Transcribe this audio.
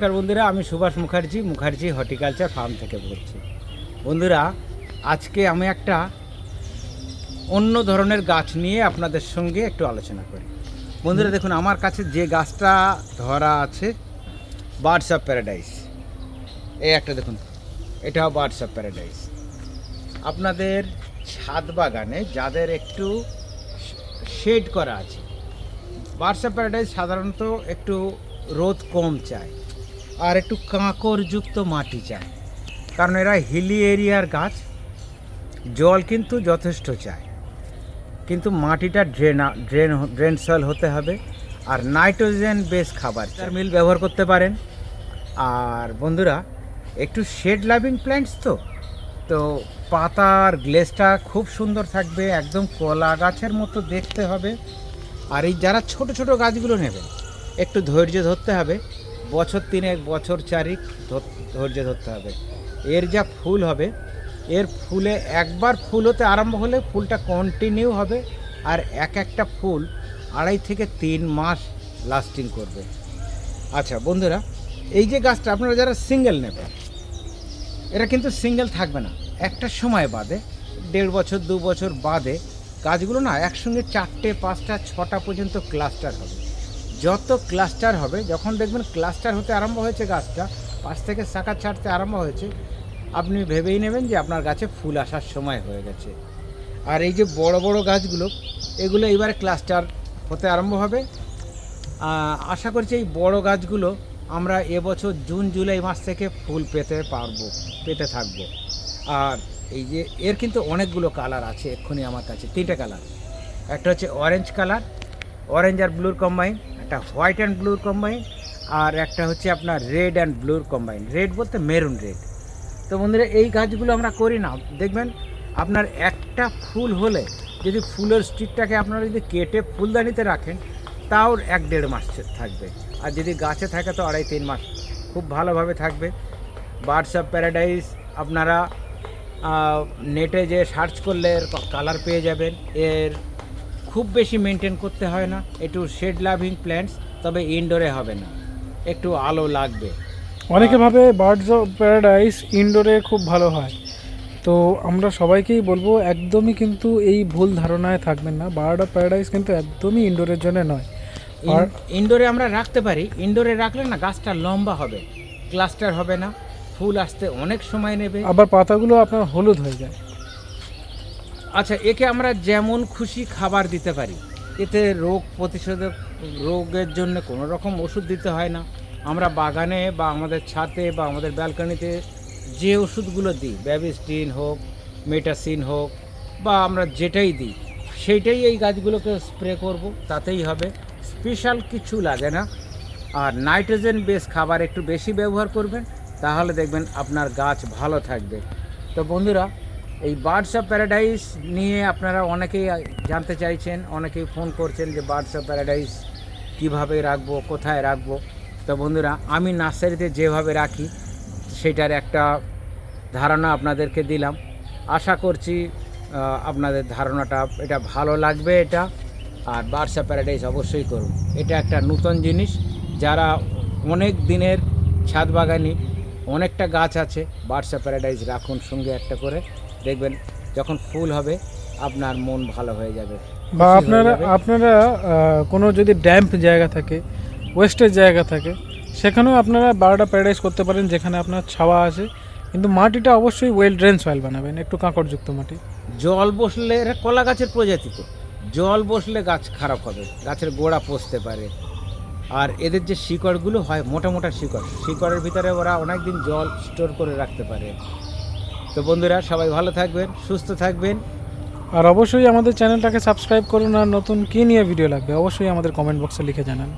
নমস্কার বন্ধুরা, আমি সুভাষ মুখার্জি মুখার্জি হর্টিকালচার ফার্ম থেকে বলছি। বন্ধুরা, আজকে আমি একটা অন্য ধরনের গাছ নিয়ে আপনাদের সঙ্গে একটু আলোচনা করি। বন্ধুরা, দেখুন, আমার কাছে যে গাছটা ধরা আছে, বার্ডস অফ প্যারাডাইস। এই একটা দেখুন, এটাও বার্ডস অফ প্যারাডাইস। আপনাদের ছাদ বাগানে যাদের একটু শেড করা আছে, বার্ডস অফ প্যারাডাইস সাধারণত একটু রোদ কম চায়। আর একটু কাঁকরযুক্ত মাটি চায় কারণ এরা হিলি এরিয়ার গাছ জল কিন্তু যথেষ্ট চায় কিন্তু মাটিটা ড্রেন ড্রেন ড্রেন সয়েল হতে হবে আর নাইট্রোজেন বেস খাবার চার মিল ব্যবহার করতে পারেন। আর বন্ধুরা একটু শেড লাভিং প্ল্যান্টস তো। তো পাতার গ্লেসটা খুব সুন্দর থাকবে একদম কলা গাছের মতো দেখতে হবে। আর এই যারা ছোট ছোট গাছগুলো নেবেন একটু ধৈর্য ধরতে হবে। বছর তিনেক, বছর চারিক ধৈর্য ধরতে হবে। এর যা ফুল হবে, এর ফুলে একবার ফুল হতে আরম্ভ হলে ফুলটা কন্টিনিউ হবে আর এক একটা ফুল আড়াই থেকে তিন মাস লাস্টিং করবে। আচ্ছা বন্ধুরা, এই যে গাছটা আপনারা যারা সিঙ্গেল নেবেন, এরা কিন্তু সিঙ্গেল থাকবে না। একটা সময় বাদে, দেড় বছর, দু বছর বাদে গাছগুলো না একসঙ্গে চারটে, পাঁচটা, ছটা পর্যন্ত ক্লাস্টার হবে। যত ক্লাস্টার হবে, যখন দেখবেন ক্লাস্টার হতে আরম্ভ হয়েছে গাছটা, পাশ থেকে শাখা ছাড়তে আরম্ভ হয়েছে, আপনি ভেবেই নেবেন যে আপনার গাছে ফুল আসার সময় হয়ে গেছে। আর এই যে বড় বড় গাছগুলো, এগুলো এবারে ক্লাস্টার হতে আরম্ভ হবে। আশা করছি এই বড় গাছগুলো আমরা এবছর জুন, জুলাই মাস থেকে ফুল পেতে পারব, পেতে থাকব। আর এই যে, এর কিন্তু অনেকগুলো কালার আছে এক্ষুনি আমার কাছে, তিনটে কালার একটা হচ্ছে অরেঞ্জ কালার অরেঞ্জ আর ব্লুর কম্বাইন একটা হোয়াইট অ্যান্ড ব্লুর কম্বাইন আর একটা হচ্ছে আপনার রেড অ্যান্ড ব্লুর কম্বাইন। রেড বলতে মেরুন রেড। তো বন্ধুরা, এই গাছগুলো আমরা করি না। দেখবেন, আপনার একটা ফুল হলে যদি ফুলের স্টিকটাকে আপনারা যদি কেটে ফুলদানিতে রাখেন, তাও এক দেড় মাস থাকবে। আর যদি গাছে থাকে, তো আড়াই তিন মাস। খুব ভালোভাবে থাকবে। বার্ডস অফ প্যারাডাইস, আপনারা নেটে যে সার্চ করলে এর কালার পেয়ে যাবেন। এর খুব বেশি মেনটেন করতে হয় না। একটু শেড লাভিং প্ল্যান্টস তবে ইনডোরে হবে না। একটু আলো লাগবে। অনেকে ভাবে বার্ডস অফ প্যারাডাইস ইনডোরে খুব ভালো হয়। তো আমরা সবাইকেই বলব একদমই কিন্তু এই ভুল ধারণায় থাকবেন না। বার্ড অফ প্যারাডাইস কিন্তু একদমই ইনডোরের জন্য নয়। আর ইনডোরে আমরা রাখতে পারি। ইনডোরে রাখলে না গাছটা লম্বা হবে ক্লাস্টার হবে না ফুল আসতে অনেক সময় নেবে। আবার পাতাগুলো আপনার হলুদ হয়ে যায়। আচ্ছা একে আমরা যেমন খুশি খাবার দিতে পারি, এতে রোগ প্রতিষেধক, রোগের জন্য কোনো রকম ওষুধ দিতে হয় না। আমরা বাগানে বা আমাদের ছাদে বা আমাদের ব্যালকনিতে যে ওষুধগুলো দিই ব্যাবিস্টিন হোক, মেটাসিন হোক, বা আমরা যেটাই দিই, সেইটাই এই গাছগুলোকে স্প্রে করব, তাতেই হবে। স্পেশাল কিছু লাগে না। আর নাইট্রোজেন বেস খাবার একটু বেশি ব্যবহার করবেন, তাহলে দেখবেন আপনার গাছ ভালো থাকবে। তো বন্ধুরা এই বার্ডস অফ প্যারাডাইস নিয়ে আপনারা অনেকেই জানতে চাইছেন, অনেকেই ফোন করছেন যে বার্ডস অফ প্যারাডাইস কীভাবে রাখব, কোথায় রাখব। তো বন্ধুরা, আমি নার্সারিতে যেভাবে রাখি, সেটার একটা ধারণা আপনাদেরকে দিলাম। আশা করছি আপনাদের ধারণাটা, এটা ভালো লাগবে এটা। আর বার্ডস অফ প্যারাডাইস অবশ্যই করুন। এটা একটা নতুন জিনিস। যারা অনেক দিনের ছাদ বাগানি, অনেকটা গাছ আছে বার্ডস অফ প্যারাডাইস রাখুন সঙ্গে একটা করে। দেখবেন যখন ফুল হবে আপনার মন ভালো হয়ে যাবে বা আপনারা আপনারা কোনো যদি ড্যাম্প জায়গা থাকে ওয়েস্টের জায়গা থাকে সেখানেও আপনারা বারোটা প্যারাডাইস করতে পারেন যেখানে আপনার ছাওয়া আছে। কিন্তু মাটিটা অবশ্যই ওয়েল ড্রেন সয়েল বানাবেন একটু কাঁকড়যুক্ত মাটি। জল বসলে এরা কলা গাছের প্রজাতি তো। জল বসলে গাছ খারাপ হবে গাছের গোড়া পচতে পারে। আর এদের যে শিকড়গুলো হয় মোটা মোটা শিকড় শিকড়ের ভিতরে ওরা অনেক দিন জল স্টোর করে রাখতে পারে। তো বন্ধুরা, সবাই ভালো থাকবেন, সুস্থ থাকবেন। আর অবশ্যই আমাদের চ্যানেলটাকে সাবস্ক্রাইব করুন আর নতুন কী নিয়ে ভিডিও লাগবে অবশ্যই আমাদের কমেন্ট বক্সে লিখে জানান।